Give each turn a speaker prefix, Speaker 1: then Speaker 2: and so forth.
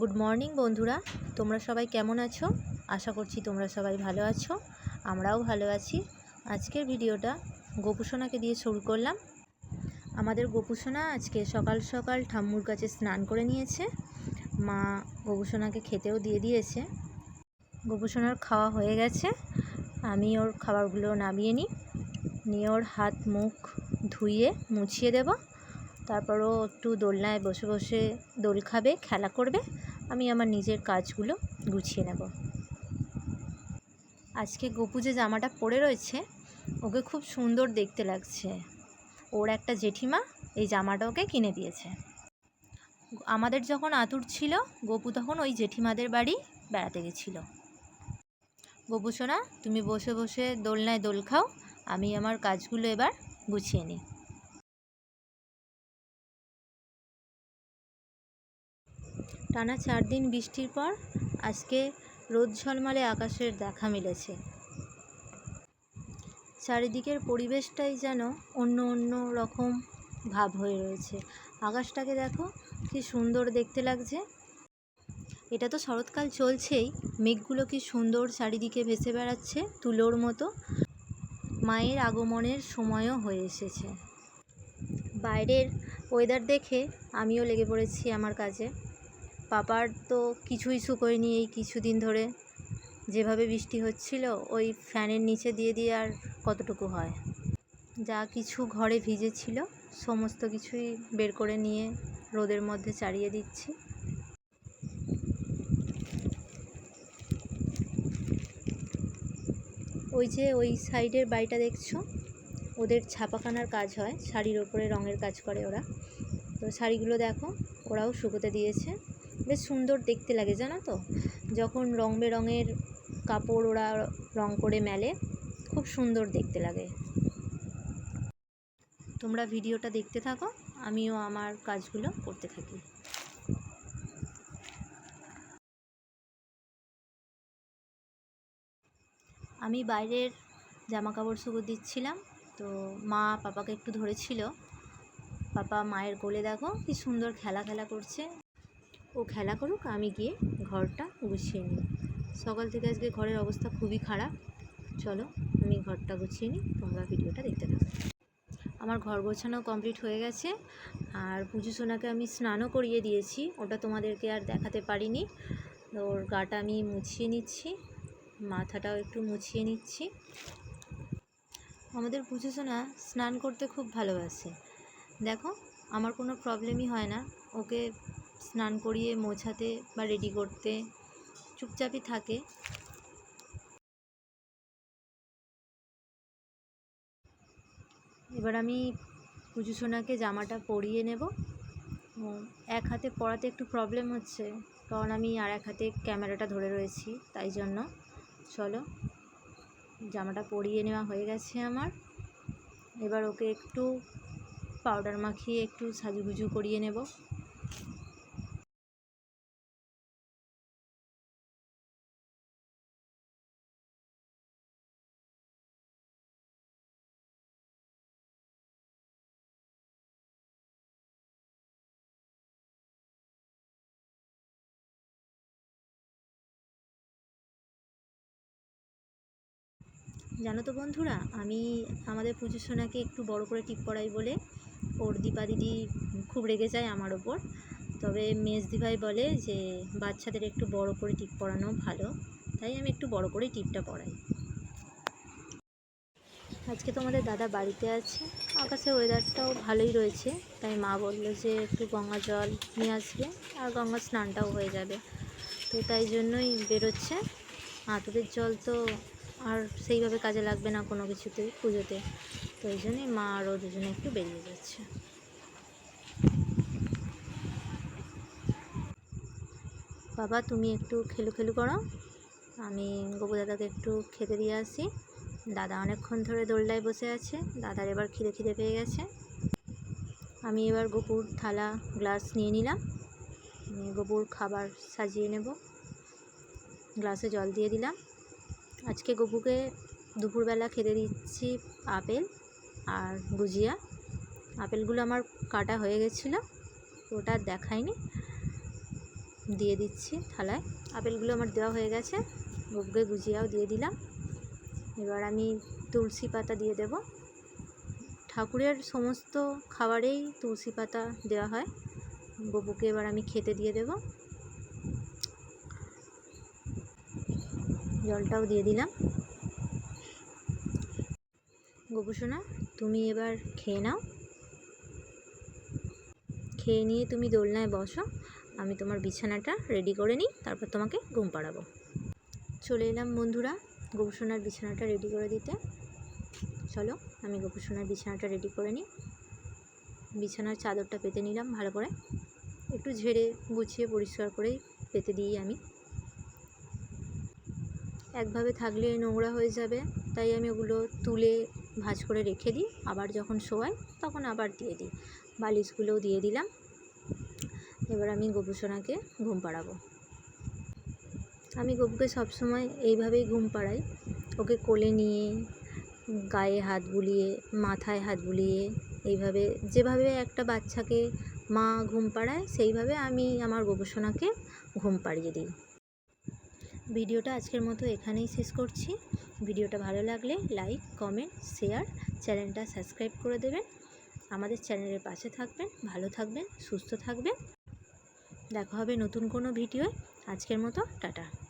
Speaker 1: Good morning বন্ধুরা। তোমরা সবাই কেমন আছো? আশা করছি তোমরা সবাই ভালো আছো। আমরাও ভালো আছি। আজকের ভিডিওটা গোপুসোনাকে দিয়ে শুরু করলাম। আমাদের গোপুসোনা আজকে সকাল সকাল ঠাম্মুর কাছে স্নান করে নিয়েছে। মা গোপুসোনাকে খেতেও দিয়ে দিয়েছে। গোপুসোনার খাওয়া হয়ে গেছে। আমি ওর খাবারগুলো নামিয়ে নিই। নিয়ে ওর হাত মুখ ধুইয়ে মুছিয়ে দেবো। তারপর ও একটু দোলনায় বসে বসে দোল খাবে, খেলা করবে। আমি আমার নিজের কাজগুলো গুছিয়ে নেব। আজকে গপু যে জামাটা পরে রয়েছে, ওকে খুব সুন্দর দেখতে লাগছে। ওর একটা জেঠিমা এই জামাটা ওকে কিনে দিয়েছে। আমাদের যখন আতুর ছিল, গপু তখন ওই জেঠিমাদের বাড়ি বেড়াতে গেছিল। গপু সোনা, তুমি বসে বসে দোলনায় দোল খাও, আমি আমার কাজগুলো এবার গুছিয়ে নিই। টানা চার দিন বৃষ্টির পর আজকে রোদ ঝলমলে আকাশের দেখা মিলেছে। চারিদিকের পরিবেশটাই যেন অন্য অন্য রকম ভাব হয়ে রয়েছে। আকাশটাকে দেখো, কি সুন্দর দেখতে লাগছে। এটা তো শরৎকাল চলছেই। মেঘগুলো কি সুন্দর চারিদিকে ভেসে বেড়াচ্ছে তুলোর মতো। মায়ের আগমনের সময়ও হয়ে এসেছে। বাইরের ওয়েদার দেখে আমিও লেগে পড়েছি আমার কাজে। পাপার তো কিছুই শুকোয়নি এই কিছুদিন ধরে। যেভাবে বৃষ্টি হচ্ছিল, ওই ফ্যানের নিচে দিয়ে দিয়ে আর কতটুকু হয়? যা কিছু ঘরে ভিজেছিল, সমস্ত কিছুই বের করে নিয়ে রোদের মধ্যে চাড়িয়ে দিচ্ছি। ওই যে ওই সাইডের বাড়িটা দেখছ? ওদের ছাপাখানার কাজ হয়, শাড়ির ওপরে রঙের কাজ করে ওরা। তো শাড়িগুলো দেখো, ওরাও শুকোতে দিয়েছে। বেশ সুন্দর দেখতে লাগে, জানো তো? যখন রং বেরঙের কাপড় ওরা রং করে মেলে, খুব সুন্দর দেখতে লাগে। তোমরা ভিডিওটা দেখতে থাকো, আমিও আমার কাজগুলো করতে থাকি। আমি বাইরের জামা কাপড় শুকো দিচ্ছিলাম, তো মা পাপাকে একটু ধরেছিল। পাপা মায়ের কোলে দেখো, কি সুন্দর খেলা খেলা করছে। ও খেলা করুক, আমি গিয়ে ঘরটা গুছিয়ে নিই। সকাল থেকে আজকে ঘরের অবস্থা খুবই খারাপ। চলো, আমি ঘরটা গুছিয়ে নিই, তোমরা ভিডিওটা দেখতে থাকো। আমার ঘর গোছানো কমপ্লিট হয়ে গেছে, আর পুজো সোনাকে আমি স্নানও করিয়ে দিয়েছি, ওটা তোমাদেরকে আর দেখাতে পারিনি। ওর গাটা আমি মুছিয়ে নিচ্ছি, মাথাটাও একটু মুছিয়ে নিচ্ছি। আমাদের পুজো সোনা স্নান করতে খুব ভালোবাসে। দেখো, আমার কোনো প্রবলেমই হয় না। ওকে স্নান করিয়ে মোছাতে বা রেডি করতে চুপচাপই থাকে। এবার আমি পুজো সোনাকে জামাটা পরিয়ে নেব। এক হাতে পরাতে একটু প্রবলেম হচ্ছে, কারণ আমি আর এক হাতে ক্যামেরাটা ধরে রয়েছি, তাই জন্য। চলো, জামাটা পরিয়ে নেওয়া হয়ে গেছে আমার। এবার ওকে একটু পাউডার মাখিয়ে একটু সাজুগুজু করিয়ে নেব। জানো তো বন্ধুরা, আমি আমাদের পুজো সোনাকে একটু বড় করে টিপ পড়াই বলে। ওর দীপা দিদি খুব রেগে যায় আমার ওপর। তবে মেজ দিভাই বলে যে, বাচ্চাদের একটু বড় করে টিপ পরানো ভালো। তাই আমি একটু বড় করেই টিপটা পরাই আজকে তো আমাদের দাদা বাড়িতে আছে। আকাশের ওয়েদারটাও ভালোই রয়েছে। তাই মা বলল যে, একটু গঙ্গা জল নিয়ে আসবে আর গঙ্গা স্নানটাও হয়ে যাবে। তো তাই জন্যই বেরোচ্ছে। আতরের জল তো আর সেইভাবে কাজে লাগবে না কোনো কিছুতেই পুজোতে। তো এই জন্যই মা আরও দুজনে একটু বেরিয়ে যাচ্ছে। বাবা, তুমি একটু খেলু খেলু করো। আমি গবু দাদাকে একটু খেতে দিয়ে আসি। দাদা অনেকক্ষণ ধরে দোলনায় বসে আছে। দাদার এবার খিদে খিদে পেয়ে গেছে। আমি এবার গপুর থালা, গ্লাস নিয়ে নিলাম। গপুর খাবার সাজিয়ে নেব। গ্লাসে জল দিয়ে দিলাম। আজকে গপুকে দুপুরবেলা খেতে দিচ্ছি আপেল আর গুজিয়া। আপেলগুলো আমার কাটা হয়ে গেছিল, ওটা দেখায়নি দিয়ে দিচ্ছি থালায়। আপেলগুলো আমার দেওয়া হয়ে গেছে গবুকে গুজিয়াও দিয়ে দিলাম। এবার আমি তুলসী পাতা দিয়ে দেব। ঠাকুরের সমস্ত খাবারেই তুলসী পাতা দেওয়া হয় গবুকে এবার আমি খেতে দিয়ে দেব। জলটাও দিয়ে দিলাম। গবু সোনা, তুমি এবার খেয়ে নাও। খেয়ে নিয়ে তুমি দোলনায় বসো, আমি তোমার বিছানাটা রেডি করে নিই, তারপর তোমাকে ঘুম পাড়াবো। চলে এলাম বন্ধুরা গোপুসোনার বিছানাটা রেডি করে দিতে। চলো, আমি গোপুসোনার বিছানাটা রেডি করে নিই। বিছানার চাদরটা পেতে নিলাম ভালো করে। একটু ঝেড়ে গুছিয়ে পরিষ্কার করেই পেতে দিই আমি। একভাবে থাকলে নোংরা হয়ে যাবে। তাই আমি ওগুলো তুলে ভাঁজ করে রেখে দিই। আবার যখন শোয়াই তখন আবার দিয়ে দিই। বালিশগুলোও দিয়ে দিলাম। এবার আমি গোপুসোনাকে ঘুম পাড়াবো। আমি গপুকে সবসময় এইভাবেই ঘুম পাড়াই। ওকে কোলে নিয়ে, গায়ে হাত বুলিয়ে, মাথায় হাত বুলিয়ে এইভাবে যেভাবে একটা বাচ্চাকে মা ঘুম পাড়ায় সেইভাবে আমি আমার গোপুসোনাকে ঘুম পাড়িয়ে দিই। ভিডিওটা আজকের মতো এখানেই শেষ করছি। ভিডিওটা ভালো লাগলে লাইক, কমেন্ট, শেয়ার, চ্যানেলটা সাবস্ক্রাইব করে দেবেন। আমাদের চ্যানেলের পাশে থাকবেন, ভালো থাকবেন, সুস্থ থাকবেন। দেখা হবে নতুন কোনো ভিডিওয়। আজকের মতো, টাটা।